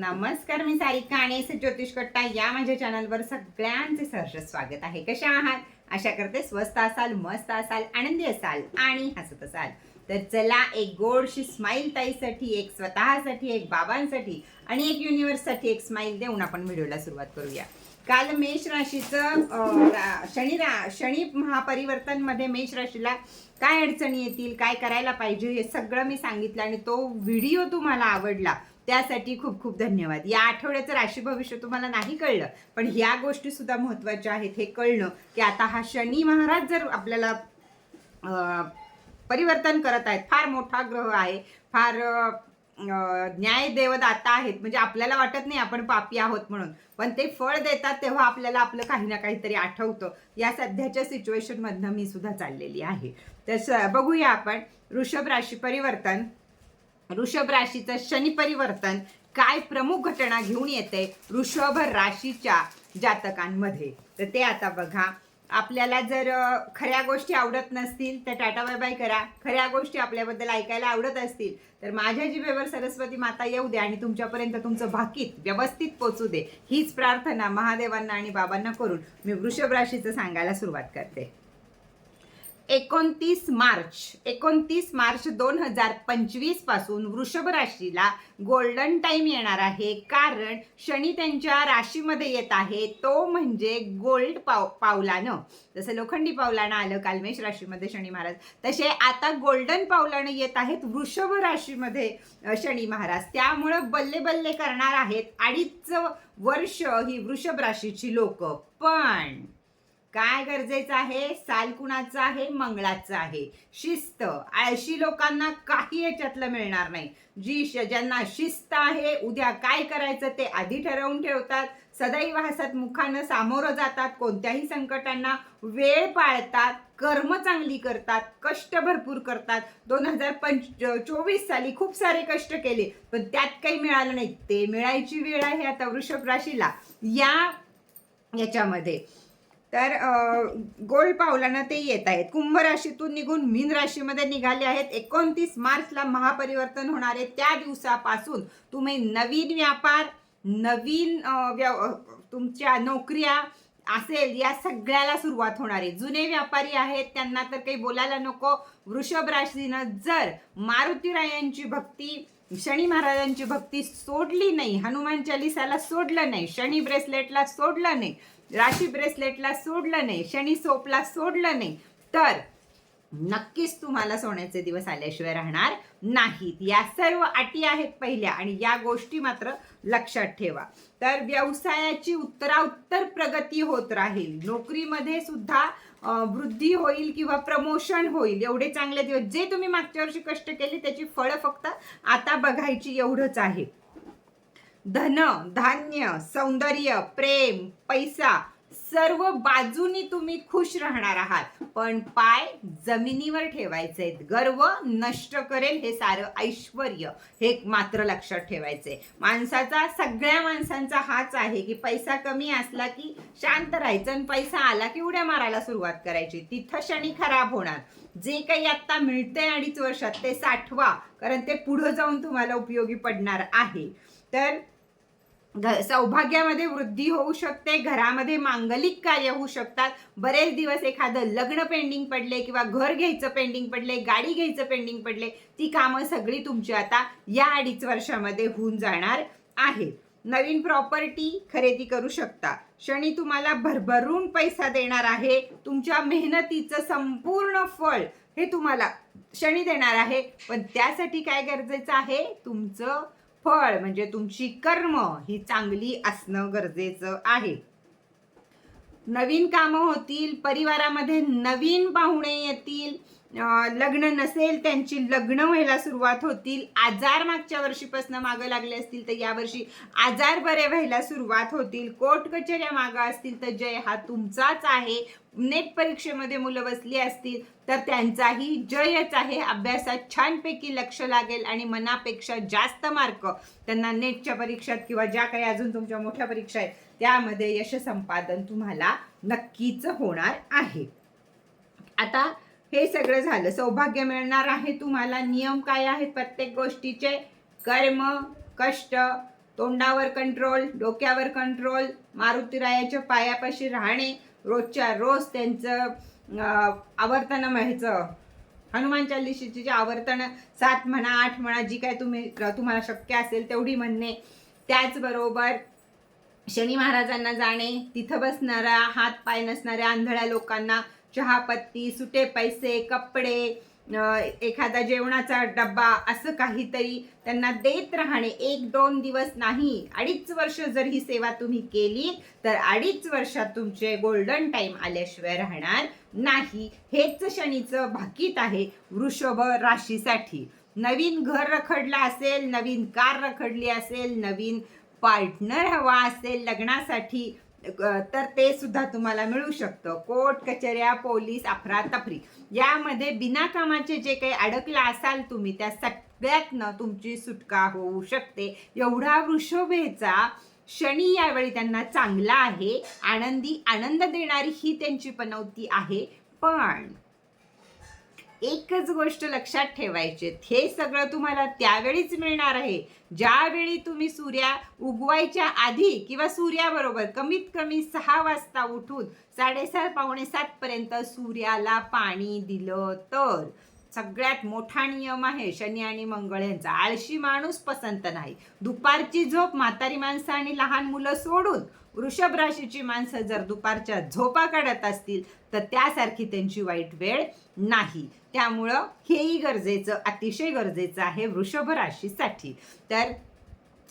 नमस्कार मी सारिका आणि ज्योतिष कट्टा या माझ्या चॅनलवर सगळ्यांचे सहर्ष स्वागत आहे. कशा आहात? आशा करते स्वस्त असाल मस्त असाल आनंदी असाल आणि हसत असाल. तर चला एक गोडशी स्माईल ताईसाठी एक स्वतःसाठी एक बाबांसाठी आणि एक युनिव्हर्ससाठी एक स्माईल देऊन आपण व्हिडिओला सुरुवात करूया. काल मेष राशीचं शनी रा शनी महापरिवर्तनमध्ये मेष राशीला काय अडचणी येतील काय करायला पाहिजे हे सगळं मी सांगितलं आणि तो व्हिडिओ तुम्हाला आवडला त्यासाठी खूप खूप धन्यवाद. या आठवड्याचं राशी भविष्य तुम्हाला नाही कळलं पण ह्या गोष्टी सुद्धा महत्त्वाच्या आहेत. हे कळणं की आता हा शनी महाराज जर आपल्याला परिवर्तन करत आहेत फार मोठा ग्रह आहे फार न्याय देवदाता आहेत म्हणजे आपल्याला वाटत नाही आपण पापी आहोत म्हणून पण ते फळ देतात तेव्हा आपल्याला आपलं काही ना काहीतरी आठवतं. या सध्याच्या सिच्युएशनमधनं मी सुद्धा चाललेली आहे. तर बघूया आपण वृषभ राशी परिवर्तन वृषभ राशीचं शनी परिवर्तन काय प्रमुख घटना घेऊन येते वृषभ राशीच्या जातकांमध्ये? तर ते आता बघा. आपल्याला जर खऱ्या गोष्टी आवडत नसतील तर टाटा बाय बाय करा. खऱ्या गोष्टी आपल्याबद्दल ऐकायला आवडत असतील तर माझ्या जिभेवर सरस्वती माता येऊ दे आणि तुमच्यापर्यंत तुमचं भाकीत व्यवस्थित पोचू दे. हीच प्रार्थना महादेवांना आणि बाबांना करून मी वृषभ राशीचं सांगायला सुरुवात करते. एकोणतीस मार्च एकोणतीस मार्च दोन हजार पंचवीसपासून वृषभ राशीला गोल्डन टाइम येणार आहे. कारण शनी त्यांच्या राशीमध्ये येत आहे. तो म्हणजे गोल्ड पाव पावलानं. जसं लोखंडी पावलानं आलं कालमेश राशीमध्ये शनी महाराज. तसे आता गोल्डन पावलानं येत आहेत वृषभ राशीमध्ये शनी महाराज. त्यामुळं बल्ले बल्ले करणार आहेत. अडीच वर्ष ही वृषभ राशीची लोक. पण काय गरजेचं आहे? साल कुणाचं आहे? मंगळाचं आहे. शिस्त. आळशी लोकांना काही याच्यातलं मिळणार नाही. जी ज्यांना शिस्त आहे उद्या काय करायचं ते आधी ठरवून ठेवतात. सदैव हसत मुखानं सामोरं जातात. कोणत्याही संकटांना वेळ पाळतात. कर्म चांगली करतात. कष्ट भरपूर करतात. दोन हजार पंच चोवीस साली खूप सारे कष्ट केले पण त्यात काही मिळालं नाही. ते मिळायची वेळ आहे आता वृषभ राशीला. या याच्यामध्ये. तर गोल पावलानं ते येत आहेत. कुंभ राशीतून निघून मीन राशीमध्ये निघाले आहेत. एकोणतीस मार्चला महापरिवर्तन होणार आहे. त्या दिवसापासून तुम्ही नवीन व्यापार नवीन व्यव तुमच्या नोकऱ्या असेल या सगळ्याला सुरुवात होणार आहे. जुने व्यापारी आहेत त्यांना तर काही बोलायला नको. वृषभ राशीनं जर मारुतीरायांची भक्ती शनी महाराजांची भक्ती सोडली नाही हनुमान चालिसाला सोडलं नाही शनी ब्रेसलेटला सोडलं नाही राशी ब्रेसलेटला सोडलं नाही शनी सोपला सोडलं नाही तर नक्कीच तुम्हाला सोन्याचे दिवस आल्याशिवाय राहणार नाहीत. या सर्व अटी आहेत पहिल्या आणि या गोष्टी मात्र लक्षात ठेवा. तर व्यवसायाची उत्तराउत्तर प्रगती होत राहील. नोकरीमध्ये सुद्धा वृद्धी होईल किंवा प्रमोशन होईल. एवढे चांगले दिवस जे तुम्ही मागच्या वर्षी कष्ट केले त्याची फळं फक्त आता बघायची एवढंच आहे. धन धान्य सौंदर्य प्रेम पैसा सर्व बाजूनी तुम्ही खुश राहणार आहात. पण पाय जमिनीवर ठेवायचे गर्व नष्ट करेल हे सारं ऐश्वर हे मात्र लक्षात ठेवायचंय माणसाचा सगळ्या माणसांचा हाच आहे की पैसा कमी असला की शांत राहायचं आणि पैसा आला की उड्या मारायला सुरुवात करायची. तिथं शनी खराब होणार. जे काही आत्ता मिळते अडीच वर्षात ते साठवा कारण ते पुढं जाऊन तुम्हाला उपयोगी पडणार आहे. तर सौभाग्यामध्ये वृद्धी होऊ शकते घरामध्ये मांगलिक कार्य होऊ शकतात. बरेच दिवस एखादं लग्न पेंडिंग पडले किंवा घर घ्यायचं पेंडिंग पडले गाडी घ्यायचं पेंडिंग पडले ती कामं सगळी तुमची आता या अडीच वर्षामध्ये होऊन जाणार आहे नवीन प्रॉपर्टी खरेदी करू शकता. शनी तुम्हाला भरभरून पैसा देणार आहे. तुमच्या मेहनतीचं संपूर्ण फळ हे तुम्हाला शनी देणार आहे. पण त्यासाठी काय गरजेचं आहे? तुमचं फळ म्हणजे तुमची कर्म ही चांगली असणं गरजेचं आहे. नवीन कामं होतील परिवारामध्ये नवीन पाहुणे येतील लग्न नसेल त्यांची लग्न व्हायला सुरुवात होतील. आजार मागच्या वर्षीपासून मागं लागले असतील तर यावर्षी आजार बरे व्हायला सुरुवात होतील. कोर्ट कचेऱ्या मागं असतील तर जय हा तुमचाच आहे. नेट परीक्षेमध्ये मुलं बसली असतील तर त्यांचाही जयच आहे. अभ्यासात छानपैकी लक्ष लागेल आणि मनापेक्षा जास्त मार्क त्यांना नेटच्या परीक्षात किंवा ज्या काही अजून तुमच्या मोठ्या परीक्षा आहेत त्यामध्ये यश संपादन तुम्हाला नक्कीच होणार आहे. आता हे सगळं झालं. सौभाग्य मिळणार आहे तुम्हाला. नियम काय आहेत प्रत्येक गोष्टीचे? कर्म कष्ट तोंडावर कंट्रोल डोक्यावर कंट्रोल मारुतीरायाच्या पायापाशी राहणे रोजच्या रोज त्यांचं आवर्तन म्हणायचं हनुमान चालिशीची जे आवर्तन सात म्हणा आठ म्हणा जी काय तुम्ही तुम्हाला शक्य असेल तेवढी म्हणणे. त्याचबरोबर शनी महाराजांना जाणे तिथं बसणाऱ्या हात पाय नसणाऱ्या आंधळ्या लोकांना चहापत्ती सुटे पैसे कपडे एखादा जेवणाचा डब्बा असं काहीतरी त्यांना देत राहणे. एक दोन दिवस नाही. अडीच वर्ष जर ही सेवा तुम्ही केली तर अडीच वर्षात तुमचे गोल्डन टाईम आल्याशिवाय राहणार नाही. हेच शनीचं भाकीत आहे वृषभ राशीसाठी. नवीन घर रखडलं असेल नवीन कार रखडली असेल नवीन पार्टनर हवा असेल लग्नासाठी तर ते सुद्धा तुम्हाला मिळू शकतं. कोर्ट कचऱ्या पोलीस अफरातफरी यामध्ये बिनाकामाचे जे काही अडकला असाल तुम्ही त्या सगळ्यातनं तुमची सुटका होऊ शकते. एवढा वृषभेचा शनी यावेळी त्यांना चांगला आहे. आनंदी आनंद देणारी ही त्यांची पनवती आहे. पण एकच गोष्ट लक्षात ठेवायची. हे सगळं तुम्हाला त्यावेळीच मिळणार आहे. ज्यावेळी तुम्ही सूर्या उगवायच्या आधी किंवा सूर्याबरोबर कमीत कमी सहा वाजता उठून साडेसात पावणे सातपर्यंत सूर्याला पाणी दिलं तर सगळ्यात मोठा नियम आहे शनी आणि मंगळ यांचा. आळशी माणूस पसंत नाही. दुपारची झोप म्हातारी माणसं आणि लहान मुलं सोडून वृषभ राशीची माणसं जर दुपारच्या झोपा काढत असतील तर त्यासारखी त्यांची वाईट वेळ नाही. त्यामुळं हेही गरजेचं अतिशय गरजेचं आहे वृषभ राशीसाठी. तर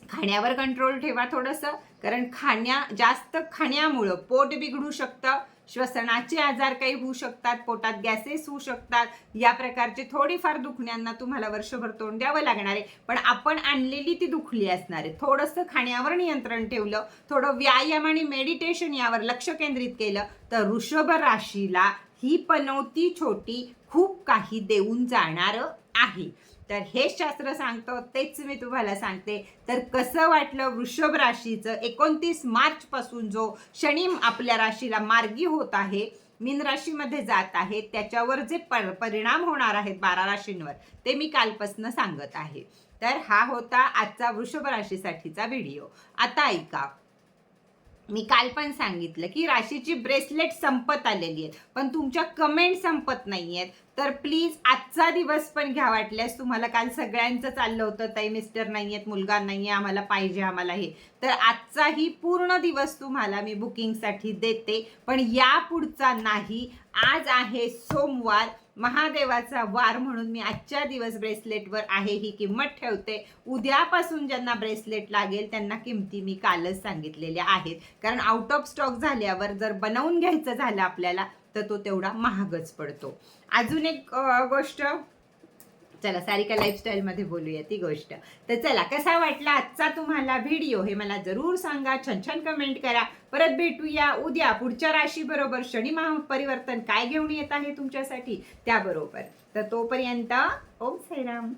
खाण्यावर कंट्रोल ठेवा थोडंसं कारण खाण्या जास्त खाण्यामुळं पोट बिघडू शकतं. श्वसनाचे आजार काही होऊ शकतात पोटात गॅसेस होऊ शकतात. या प्रकारचे थोडीफार दुखण्यांना तुम्हाला वर्षभर तोंड द्यावं लागणार आहे. पण आपण आणलेली ती दुखली असणार आहे. थोडंसं खाण्यावर नियंत्रण ठेवलं थोडं व्यायाम आणि मेडिटेशन यावर लक्ष केंद्रित केलं तर वृषभ राशीला ही पनवती छोटी खूप काही देऊन जाणारं आहे. तर हे शास्त्र सांगतो तेच मी तुम्हाला सांगते. तर कसं वाटलं वृषभ राशीचं एकोणतीस मार्च पासून जो शनी आपल्या राशीला मार्गी होत आहे मीन राशीमध्ये जात आहे त्याच्यावर जे पर परिणाम होणार आहेत बारा राशींवर ते मी कालपासनं सांगत आहे. तर हा होता आजचा वृषभ राशीसाठीचा व्हिडिओ. आता ऐका. मी काल पण सांगितलं की राशीची ब्रेसलेट संपत आलेली आहेत पण तुमच्या कमेंट संपत नाही आहेत तर प्लीज आजचा दिवस पण घ्या वाटल्यास. तुम्हाला काल सगळ्यांचं चाललं होतं. ताई मिस्टर नाही आहेत मुलगा नाही आहे आम्हाला पाहिजे आम्हाला हे. तर आजचाही पूर्ण दिवस तुम्हाला मी बुकिंगसाठी देते. पण या पुढचा नाही. आज आहे सोमवार. महादेवाचा वार म्हणून मी आजच्या दिवस ब्रेसलेटवर आहे ही किंमत ठेवते. उद्यापासून ज्यांना ब्रेसलेट लागेल त्यांना किमती मी कालच सांगितलेल्या आहेत. कारण आउट ऑफ स्टॉक झाल्यावर जर बनवून घ्यायचं झालं आपल्याला तर तो तेवढा महागच पडतो. अजून एक गोष्ट चला सारिका लाईफस्टाईलमध्ये बोलूया ती गोष्ट. तर चला कसा वाटला आजचा तुम्हाला व्हिडिओ हे मला जरूर सांगा. छान छान कमेंट करा. परत भेटूया उद्या पुढच्या राशी बरोबर. शनी महापरिवर्तन काय घेऊन येत आहे तुमच्यासाठी? त्याबरोबर. तर तोपर्यंत ओम साईराम.